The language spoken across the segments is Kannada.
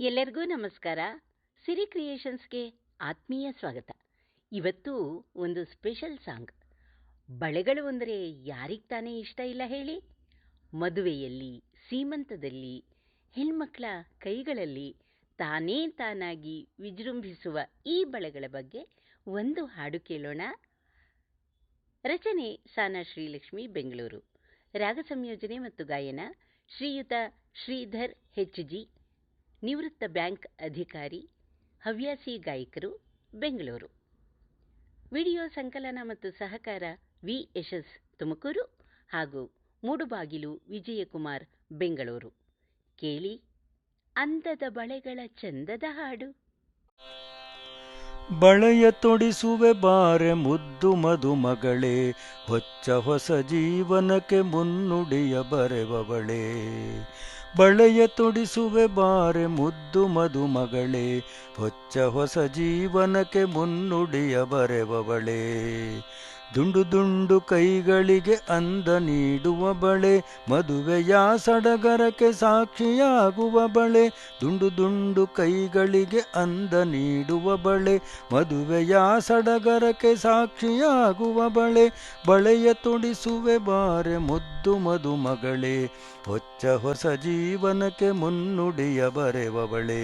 ಎಲ್ಲರಿಗೂ ನಮಸ್ಕಾರ. ಸಿರಿ ಕ್ರಿಯೇಷನ್ಸ್ಗೆ ಆತ್ಮೀಯ ಸ್ವಾಗತ. ಇವತ್ತು ಒಂದು ಸ್ಪೆಷಲ್ ಸಾಂಗ್. ಬಳೆಗಳು ಅಂದರೆ ಯಾರಿಗೆ ತಾನೇ ಇಷ್ಟ ಇಲ್ಲ ಹೇಳಿ? ಮದುವೆಯಲ್ಲಿ, ಸೀಮಂತದಲ್ಲಿ, ಹೆಣ್ಮಕ್ಳ ಕೈಗಳಲ್ಲಿ ತಾನೇ ತಾನಾಗಿ ವಿಜೃಂಭಿಸುವ ಈ ಬಳೆಗಳ ಬಗ್ಗೆ ಒಂದು ಹಾಡು ಕೇಳೋಣ. ರಚನೆ ಸಾನಾ ಶ್ರೀಲಕ್ಷ್ಮಿ, ಬೆಂಗಳೂರು. ರಾಗ ಸಂಯೋಜನೆ ಮತ್ತು ಗಾಯನ ಶ್ರೀಯುತ ಶ್ರೀಧರ್ ಹೆಚ್ ಜಿ. ನಿವೃತ್ತ ಬ್ಯಾಂಕ್ ಅಧಿಕಾರಿ, ಹವ್ಯಾಸಿ ಗಾಯಕರು, ಬೆಂಗಳೂರು. ವಿಡಿಯೋ ಸಂಕಲನ ಮತ್ತು ಸಹಕಾರ ವಿ ಯಶಸ್ ತುಮಕೂರು ಹಾಗೂ ಮೂಡುಬಾಗಿಲು ವಿಜಯಕುಮಾರ್ ಬೆಂಗಳೂರು. ಕೇಳಿ ಅಂದದ ಬಳೆಗಳ ಚಂದದ ಹಾಡು. ಬಳೆಯ ತೊಡಿಸುವೆ ಬಾರೆ ಮುದ್ದು ಮದುಮಗಳೇ ಹೊಚ್ಚ ಹೊಸ ಜೀವನಕ್ಕೆ ಮುನ್ನುಡಿಯ ಬರೆವವಳೆ. ಬಳೆಯ ತೊಡಿಸುವೆ ಬಾರೆ ಮುದ್ದು ಮದುಮಗಳೇ ಹೊಚ್ಚ ಹೊಸ ಜೀವನಕ್ಕೆ ಮುನ್ನುಡಿಯ ಬರೆವವಳೆ ದುಂಡು ದುಂಡು ಕೈಗಳಿಗೆ ಅಂದ ನೀಡುವ ಬಳೆ, ಮದುವೆಯ ಸಡಗರಕ್ಕೆ ಸಾಕ್ಷಿಯಾಗುವ ಬಳೆ, ದುಂಡು ದುಂಡು ಕೈಗಳಿಗೆ ಅಂದ ನೀಡುವ ಬಳೆ, ಮದುವೆಯ ಸಡಗರಕ್ಕೆ ಸಾಕ್ಷಿಯಾಗುವ ಬಳೆ, ಬಳೆಯ ತೊಡಿಸುವೆ ಬಾರೆ ಮುದ್ದು ಮದುಮಗಳೇ, ಹೊಚ್ಚ ಹೊಸ ಜೀವನಕ್ಕೆ ಮುನ್ನುಡಿಯ ಬರೆವವಳೆ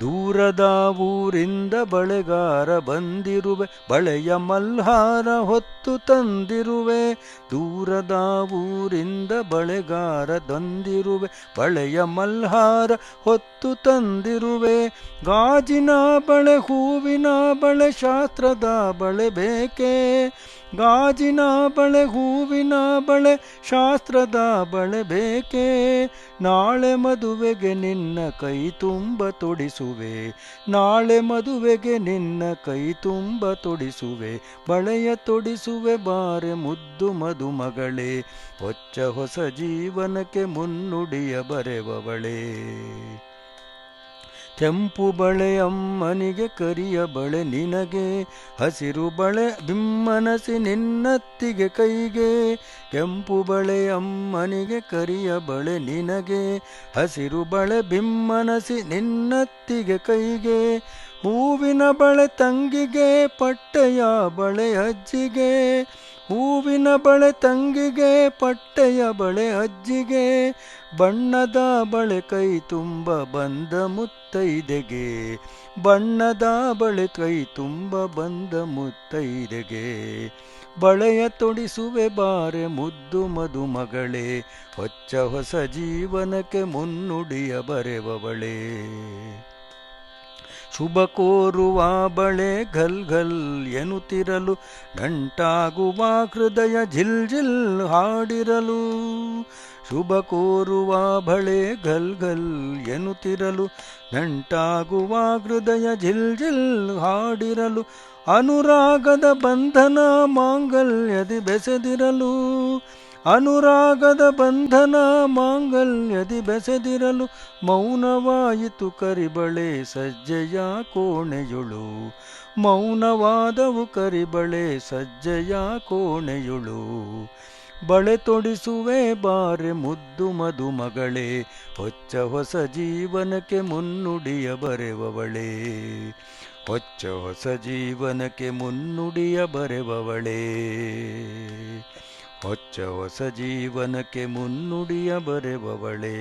ದೂರದ ಊರಿಂದ ಬಳೆಗಾರ ಬಂದಿರುವೆ, ಬಳೆಯ ಮಲ್ಹಾರ ಹೊತ್ತು ತಂದಿರುವೆ. ದೂರದ ಊರಿಂದ ಬಳೆಗಾರ ತಂದಿರುವೆ, ಬಳೆಯ ಮಲ್ಹಾರ ಹೊತ್ತು ತಂದಿರುವೆ. ಗಾಜಿನ ಬಳೆ, ಹೂವಿನ ಬಳೆ, ಶಾಸ್ತ್ರದ ಬಳೆ ಬೇಕೇ? ಗಾಜಿನ ಬಳೆ, ಹೂವಿನ ಬಳೆ, ಶಾಸ್ತ್ರದ ಬಳೆ ಬೇಕೇ? ನಾಳೆ ಮದುವೆಗೆ ನಿನ್ನ ಕೈ ತುಂಬ ತೊಡಿಸುವೆ. ನಾಳೆ ಮದುವೆಗೆ ನಿನ್ನ ಕೈ ತುಂಬ ತೊಡಿಸುವೆ. ಬಳೆಯ ತೊಡಿಸುವೆ ಬಾರೆ ಮುದ್ದು ಮದುಮಗಳೇ. ಹೊಚ್ಚ ಹೊಸ ಜೀವನಕ್ಕೆ ಮುನ್ನುಡಿಯ ಬರೆವವಳೆ. ಕೆಂಪು ಬಳೆ ಅಮ್ಮನಿಗೆ ಕರಿಯ ಬಳೆ ನಿನಗೆ, ಹಸಿರು ಬಳೆ ಬಿಮ್ಮನಸಿ ನಿನ್ನತ್ತಿಗೆ ಕೈಗೆ, ಕೆಂಪು ಬಳೆ ಅಮ್ಮನಿಗೆ ಕರಿಯ ಬಳೆ ನಿನಗೆ, ಹಸಿರು ಬಳೆ ಬಿಮ್ಮನಸಿ ನಿನ್ನತ್ತಿಗೆ ಕೈಗೆ, ಹೂವಿನ ಬಳೆ ತಂಗಿಗೆ ಪಟ್ಟೆಯ ಬಳೆ ಅಜ್ಜಿಗೆ, ಹೂವಿನ ಬಳೆ ತಂಗಿಗೆ ಪಟ್ಟೆಯ ಬಳೆ ಅಜ್ಜಿಗೆ ಬಣ್ಣದ ಬಳೆ ಕೈ ತುಂಬ ಬಂದ ಮುತ್ತೈದೆಗೆ. ಬಣ್ಣದ ಬಳೆ ಕೈ ತುಂಬ ಬಂದ ಮುತ್ತೈದೆಗೆ. ಬಳೆಯ ತೊಡಿಸುವೆ ಬಾರೆ ಮುದ್ದು ಮದುಮಗಳೇ. ಹೊಚ್ಚ ಹೊಸ ಜೀವನಕ್ಕೆ ಮುನ್ನುಡಿಯ ಬರೆವವಳೆ. ಶುಭ ಕೋರುವ ಬಳೆ ಘಲ್ ಘಲ್ ಎನ್ನುತ್ತಿರಲು ಘಂಟಾಗುವ ಹೃದಯ ಜಿಲ್ ಜಿಲ್ ಹಾಡಿರಲು. ಶುಭ ಕೋರುವ ಬಳೆ ಘಲ್ ಘಲ್ ಎನ್ನುತ್ತಿರಲು ಘಂಟಾಗುವ ಹೃದಯ ಜಿಲ್ ಜಿಲ್ ಹಾಡಿರಲು. ಅನುರಾಗದ ಬಂಧನ ಮಾಂಗಲ್ಯದಿ ಬೆಸೆದಿರಲು ಅನುರಾಗದ ಬಂಧನ ಮಾಂಗಲ್ಯದಿ ಬೆಸೆದಿರಲು ಮೌನವಾಯಿತು ಕರಿಬಳೆ ಸಜ್ಜೆಯ ಕೋಣೆಯುಳು. ಮೌನವಾದವು ಕರಿಬಳೆ ಸಜ್ಜೆಯ ಕೋಣೆಯುಳು. ಬಳೆ ತೊಡಿಸುವೆ ಬಾರೆ ಮುದ್ದು ಮದುಮಗಳೇ ಹೊಚ್ಚ ಹೊಸ ಜೀವನಕ್ಕೆ ಮುನ್ನುಡಿಯ ಬರೆವವಳೆ. ಹೊಚ್ಚ ಹೊಸ ಜೀವನಕ್ಕೆ ಮುನ್ನುಡಿಯ ಬರೆವವಳೆ. ಹೊಚ್ಚ ಹೊಸ ಜೀವನಕ್ಕೆ ಮುನ್ನುಡಿಯ ಬರೆವವಳೆ.